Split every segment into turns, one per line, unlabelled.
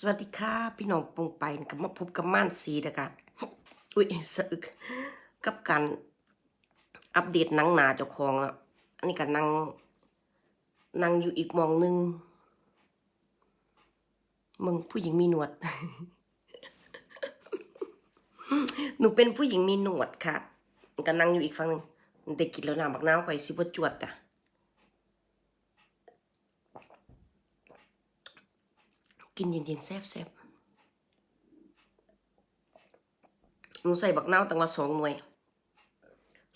สวัสดีค่ะพี่น้องปงไปกับมาพบกับม่านสีเด้อค่ะอุ้ยสะอึกกับการอัปเดตนังหนาเจ้าของอะอันนี้ก็นั่งนั่งอยู่อีกมองหนึงมึงผู้หญิงมีหนวด หนูเป็นผู้หญิงมีหนวดค่ะก็นั่งอยู่อีกฝั่งนึงแต่กินแล้วหน้ำบักน้ำข่อยสิบจวดอะ กินเย็นๆแซ่บๆหนูใส่บักนาวตั้งว่าสองหน่วย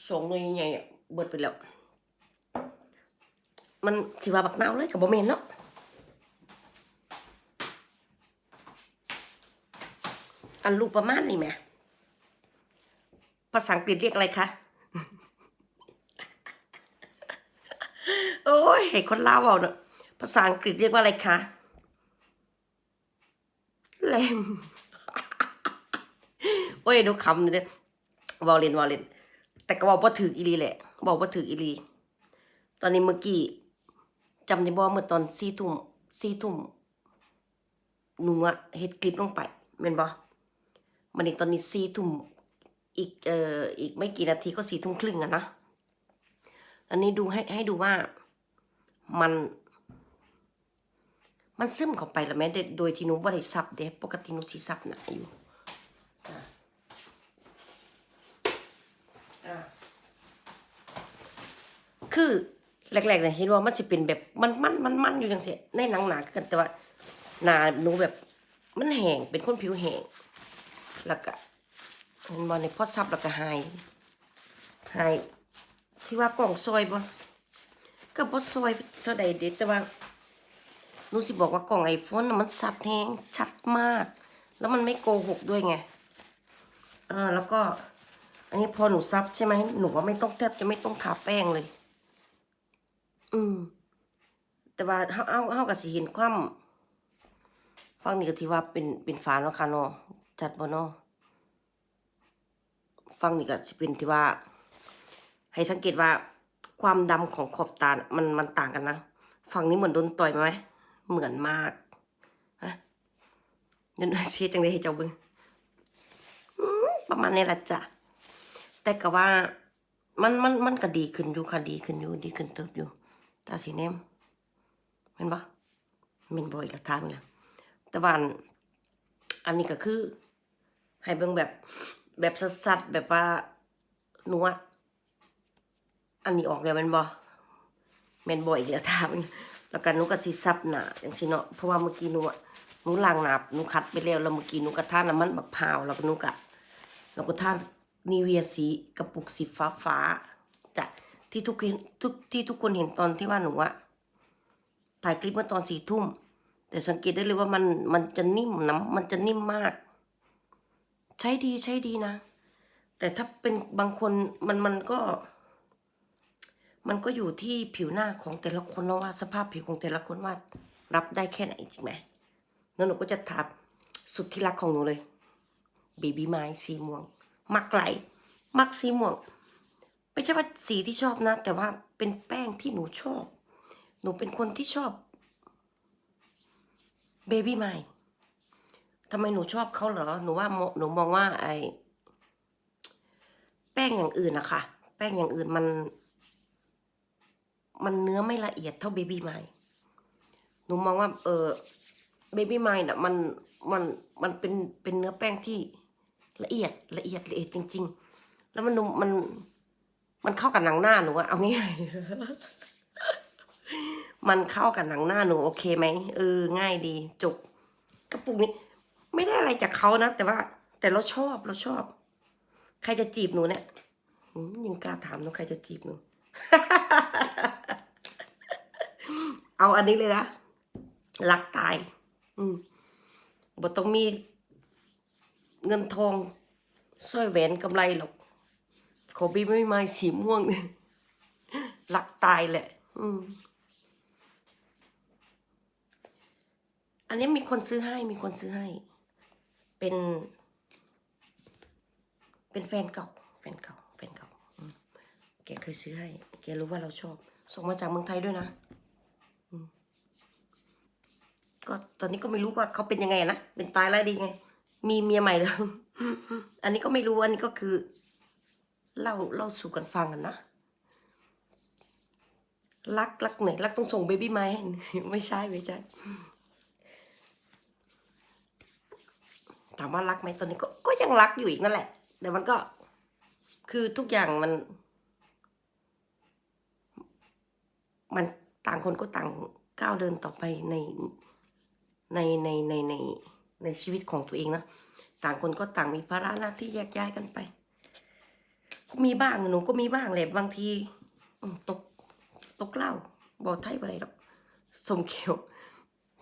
สองหน่วยใหญ่เบิดไปแล้ว มันสิว่าบักนาวเลยกับบ่แม่นเนาะอันรูปประมาณนี้แหมภาษาอังกฤษเรียกอะไรคะ โอ้ยให้คนลาวเอาเนาะภาษาอังกฤษเรียกว่าอะไรคะ แรงโอ้ยดูคำนี่เด้วอลเลนวอลเลนแต่ก็บอกว่าถืออีลีแหละ บอกว่าถืออีลี ตอนนี้เมื่อกี้จำได้บ่เมื่อตอนสี่ทุ่มสี่ทุ่มหนูอะเฮ็ดคลิปลงไปแม่นบ่มันอีกตอนนี้สี่ทุ่มอีกเอ่ออีกไม่กี่นาทีก็สี่ทุ่มครึ่งอะนะตอนนี้ดูให้ให้ดูว่ามัน มันซึมเข้าไปแล้วแม่ได้โดยที่หนูบ่ได้ซับเด้ปกติหนูสิซับหนาอยู่คือแรกๆเนี่ยเห็นว่ามันสิเป็นแบบมันมันมันมันอยู่จังซี่ในหนังหนากันแต่ว่าหนาหนูแบบมันแห้งเป็นคนผิวแห้งแล้วก็เห็นบ่ในพอซับแล้วก็หายหายที่ว่ากล่องซอยบ่ก็บ่ซอยเท่าใดเด็ดแต่ว่า หนูสิบอกว่ากล่องไอโฟนมันชัดแฮงชัดมาก แล้วมันไม่โกหกด้วยไงเออแล้วก็ อันนี้พอหนูซับใช่ไหมหนูว่าไม่ต้องแทบจะไม่ต้องทาแป้งเลย อืม แต่ว่าเฮาเฮาเฮาก็สิเห็นความฟังนี่ก็ที่ว่าเป็นเป็นฝาเนาะค่ะเนาะจัดบ่เนาะฟังนี่ก็สิเป็นที่ว่า ให้สังเกตว่าความดำของขอบตา มันมันต่างกันนะ ฝั่งนี้เหมือนโดนต่อยไหม เหมือนมากอะยวหนูเชียจังเลยให้เจ้าบึงประมาณนี้ละจ้ะแต่ก็ว่ามันมันมันก็ดีขึ้นอยู่ค่ะดีขึ้นอยู่ดีขึ้นเติบอยู่ตาสีเนมเห็นปะเม็นบอยละทางเลยแต่ว่าอันอันนี้ก็คือ ให้เบิ่งแบบแบบสัดๆแบบว่าหนัวอันนี้ออกแล้วแมันบ่แม่นบ่อีกแล้วทาง แล้วก็หนูก็สิซับหนาอย่างสิเนาะเพราะว่าเมื่อกี้หนูอะหนูล้างหนาหนูคัดไปแล้วแล้วเมื่อกี้หนูก็ทาน้ำมันบักพร้าวแล้วก็หนูก็แล้วก็ทานีเวียสีกระปุกสีฟ้าฟ้าๆจ้ะที่ทุกคนทุกที่ทุกคนเห็นตอนที่ว่าหนูอะถ่ายคลิปเมื่อตอนสี่ทุ่มแต่สังเกตได้เลยว่ามันมันจะนิ่มน้ำมันจะนิ่มมาก ใช้ดีใช้ดีนะ แต่ถ้าเป็นบางคนมันมันก็ มันก็อยู่ที่ผิวหน้าของแต่ละคนแล้วว่าสภาพผิวของแต่ละคนว่ารับได้แค่ไหนจริงไหมแล้วหนูก็จะทาสุดที่รักของหนูเลยเบบี้ไม้สีม่วง มักไหลมักสีม่วง ไม่ใช่ว่าสีที่ชอบนะ แต่ว่าเป็นแป้งที่หนูชอบ หนูเป็นคนที่ชอบเบบี้ไม้ทำไมหนูชอบเขาเหรอ หนูว่าโมหนูมองว่าไอแป้งอย่างอื่นอะคะแป้งอย่างอื่นมัน มันเนื้อไม่ละเอียดเท่าเบบี้ไมล์หนูมองว่า เออเบบี้ไมล์น่ะมันมันมันเป็นเป็นเนื้อแป้งที่ละเอียดละเอียดละเอียดจริง ๆ แล้วมันนุ่มมัน มันเข้ากับหนังหน้าหนูอะเอาง่ายมันเข้ากับหนังหน้าหนู โอเคไหมเออ ง่ายดี จบกระปุกนี้ ไม่ได้อะไรจากเขานะแต่ว่า แต่เราชอบเราชอบ ใครจะจีบหนูเนี่ยยังกล้าถามหนูใครจะจีบหนู เอาอันนี้เลยนะรักตาย อืมบ่ต้องมีเงินทองสร้อยแหวนกำไรหรอก ขอบีไม่ไม้สีม่วงเนี่ยรักตายแหละ อืมอันนี้มีคนซื้อให้มีคนซื้อให้ เป็น เป็นแฟนเก่า แฟนเก่า แฟนเก่าแกเคยซื้อให้ แกรู้ว่าเราชอบ ส่งมาจากเมืองไทยด้วยนะ ก็ตอนนี้ก็ไม่รู้ว่าเขาเป็นยังไงนะ เป็นตายไร้ายดีไง มีเมียใหม่แล้ว อันนี้ก็ไม่รู้ อันนี้ก็คือเล่าเล่าสู่กันฟังกันนะ รักรักไหนรักต้องส่งเบบี้ไม้ไม่ใช่ไม่ใช่ ถามว่ารักไหมตอนนี้ก็ก็ยังรักอยู่อีกนั่นแหละ แต่มันก็คือทุกอย่างมัน มันต่างคนก็ต่างก้าวเดินต่อไปใน ในในในในในชีวิตของตัวเองนะต่างคนก็ต่างมีภาระหน้าที่แยกย้ายกันไปก็มีบ้างหนูก็มีบ้างแหละบางทีตกตกเล้าบอไทยอะไรหรอกสมเขียว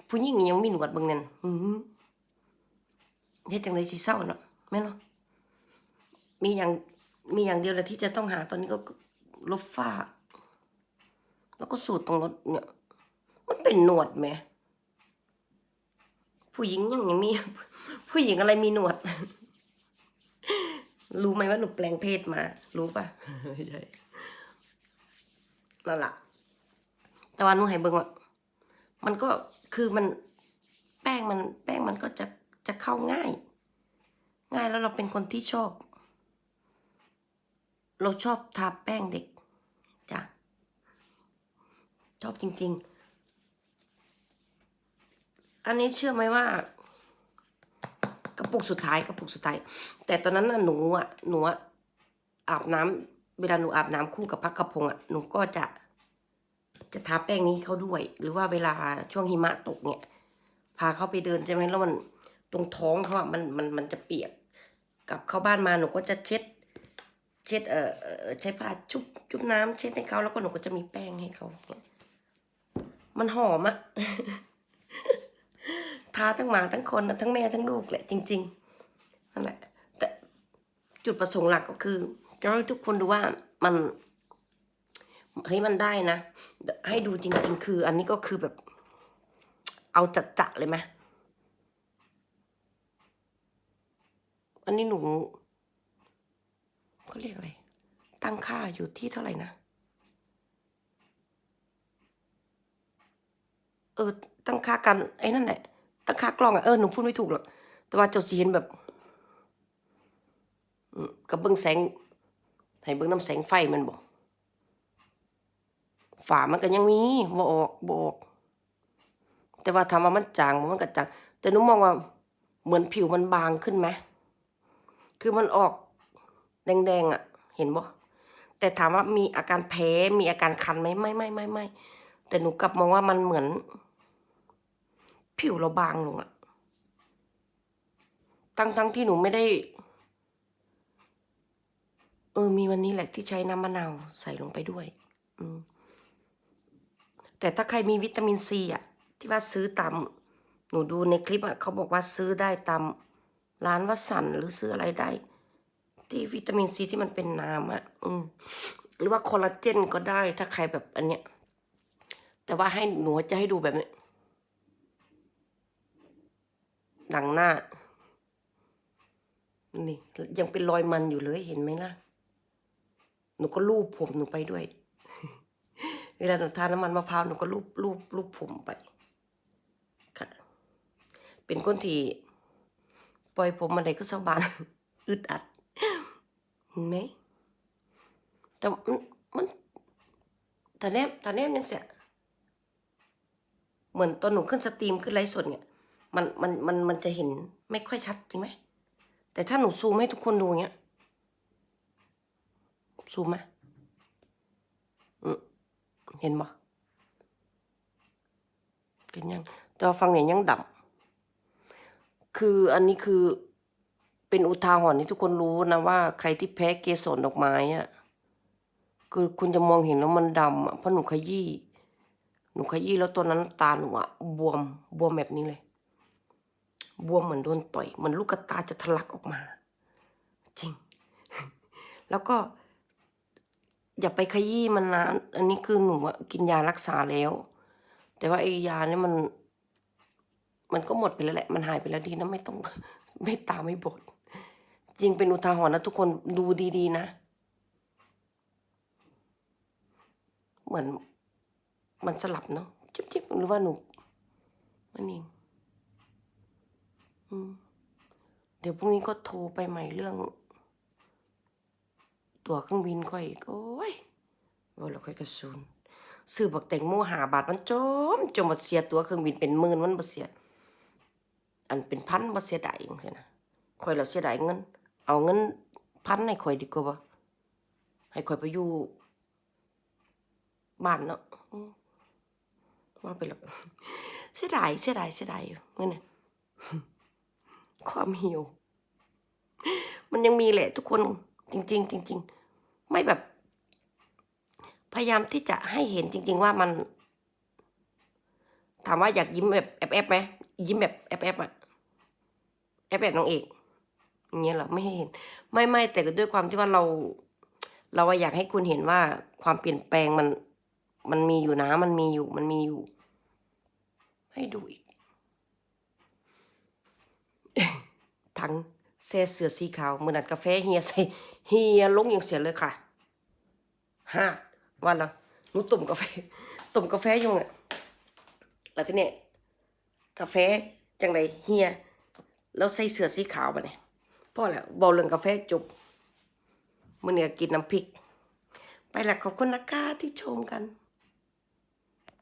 ผู้หญิงยังมีหนวดบางนั่นอือหือเฮ็ดจังไดสิเศร้าเนาะแม่เนาะมีอย่างมีอย่างเดียวแหละที่จะต้องหาตอนนี้ก็ลบฝ้า แล้วก็สูตรตรงรถเนี่ย มันเป็นหนวดไหม ผู้หญิงยังยังมี ผู้หญิงอะไรมีหนวด รู้ไหมว่าหนูแปลงเพศมา รู้ปะไม่ใช่นั่นแหละแต่ว่าหนูให้เบิ่งว่ามันก็คือมันแป้งมัน แป้งมันก็จะจะเข้าง่าย ง่ายแล้วเราเป็นคนที่ชอบ เราชอบทาแป้งเด็กจ้ะชอบจริง ๆ อันนี้เชื่อไหมว่ากระปุกสุดท้ายกระปุกสุดท้าย แต่ตอนนั้นน่ะหนูอะหนูอะอาบน้ำเวลาหนูอาบน้ำคู่กับพักกระพงอะหนูก็จะจะทาแป้งนี้เขาด้วย หรือว่าเวลาช่วงหิมะตกเนี่ย พาเขาไปเดินใช่ไหมแล้วมันตรงท้องเขาอะมันมันมันจะเปียกกลับเข้าบ้านมาหนูก็จะเช็ด เช็ดเอ่อเออใช้ผ้าชุบชุบน้ำเช็ดให้เขาแล้วก็หนูก็จะมีแป้งให้เขาเนี่ยมันหอมอะ ทาทั้งหมาทั้งคนนะทั้งแม่ทั้งลูกแหละจริงๆนั่นแหละแต่จุดประสงค์หลักก็คือจะให้ทุกคนดูว่ามันเฮ้ยมันได้นะ ให้ดูจริง ๆ คือ อันนี้ก็คือแบบ เอาจัดจะเลยไหมอันนี้หนูเขาเรียกอะไร ตั้งค่าอยู่ที่เท่าไหร่นะ เออ ตั้งค่ากันไอ้นั่นแหละ ตั้งค่ากล้องอะเออหนูพูดไม่ถูกหรอกแต่ว่าเจ้าสีเห็นแบบกับเบิ้งแสงให้เบิ้งน้ำแสงไฟมันบอกฝามันก็ยังมีบออกบออก แต่ว่าทำว่ามันจางมันก็จางแต่หนูมองว่าเหมือนผิวมันบางขึ้นไหมคือมันออกแดงๆอะ เห็นบ่แต่ถามว่ามีอาการแพ้มีอาการคันไหมไม่ไม่ไม่ไม่แต่หนูกลับมองว่ามันเหมือน ผิวเราบางลงอะทั้งทั้งที่หนูไม่ได้ เออ มีวันนี้แหละที่ใช้น้ำมะนาวใส่ลงไปด้วย อืมแต่ถ้าใครมีวิตามินซีอะ ที่ว่าซื้อตาม หนูดูในคลิปอะเขาบอกว่าซื้อได้ตามร้านวัสันหรือซื้ออะไรได้ ที่วิตามินซีที่มันเป็นน้ำอะ อืมหรือว่าคอลลาเจนก็ได้ถ้าใครแบบอันเนี้ย แต่ว่าให้หนูจะให้ดูแบบนี้ ดังหน้า นี่ยังเป็นรอยมันอยู่เลยเห็นไหมล่ะ หนูก็ลูบผมหนูไปด้วย เวลาหนูทาน้ำมันมะพร้าวหนูก็ลูบลูบลูบผมไป ค่ะ เป็นคนที่ปล่อยผมอะไรก็สบายอึดอัดเห็นไหมแต่มันมันตาแนบตาแนบยังเสียเหมือนตอนหนูขึ้นสตรีมขึ้นไลฟ์สดเนี่ย มันมันมันมันจะเห็นไม่ค่อยชัดจริงไหม แต่ถ้าหนูซูมให้ทุกคนดูอย่างเงี้ย ซูมไหมเห็นบ่เป็นยังแต่ว่าฟังเนี่ยยังดับคืออันนี้คือเป็นอุทาหรณ์ที่ทุกคนรู้นะว่าใครที่แพ้เกสรดอกไม้อะคือคุณจะมองเห็นแล้วมันดำอะเพราะหนูขยี้หนูขยี้แล้วตัวนั้นตาหนูอะบวมบวมแบบนี้เลย บวมเหมือนโดนต่อยเหมือนลูกกระตาจะทะลักออกมา จริง แล้วก็ อย่าไปขยี้มันนานอันนี้คือหนูกินยารักษาแล้ว แต่ว่าไอ้ยาเนี่ยมัน มันก็หมดไปแล้วแหละ มันหายไปแล้วดีนะไม่ต้องไม่ตาไม่บดจริงเป็นอุทาหรณ์นะทุกคนดูดีๆนะ เหมือนมันสลับเนาะจิ๊บๆหรือว่าหนูมันนี่อืม เดี๋ยวพรุ่งนี้ก็โทรไปใหม่เรื่อง ตั๋วเครื่องบินค่อยอีกโอ้ยว่าเราค่อยกระสุนซื้อบักแตงโมหาบาทมันจมจมบ่เสียตั๋วเครื่องบินเป็นหมื่นมันบ่เสีย อันเป็นพันบ่เสียดายจังซี่นะค่อยเราเสียดายเงิน เอาเงินพันให้ค่อยดีกว่าบ่ให้ค่อยไปอยู่บ้านเนาะมว่าไปแล้วเสียดายเสียดายเสียดายเงินเนี่ย ความหิว มันยังมีแหละทุกคนจริง ๆ จริง ๆ ไม่แบบ พยายามที่จะให้เห็นจริง ๆ ว่ามัน ถามว่าอยากยิ้มแบบแอบแอบๆไหมยิ้มแบบแอบแอบอะแอบแบบนางเอกอย่างเงี้ยเหรอไม่ให้เห็น ไม่ไม่แต่ก็ด้วยความที่ว่าเรา เราอยากให้คุณเห็นว่าความเปลี่ยนแปลงมัน มันมีอยู่นะ มันมีอยู่ มันมีอยู่ ให้ดูอีก ทั้งเสื้อเสือสีขาวมือนัดกาแฟเฮียใส่เฮียลงอย่างเสียเลยค่ะห้าวันละหนูตุ่มกาแฟตุ่มกาแฟอยู่เนี่ยแล้วทีเนี้ยกาแฟจังไรเฮียแล้วใส่เสื้อสีขาวมาเนี่ยพ่อแหละบอเรื่องกาแฟจบมือเนี่ยกินน้ำพริก ไปละขอบคุณนะคะที่ชมกัน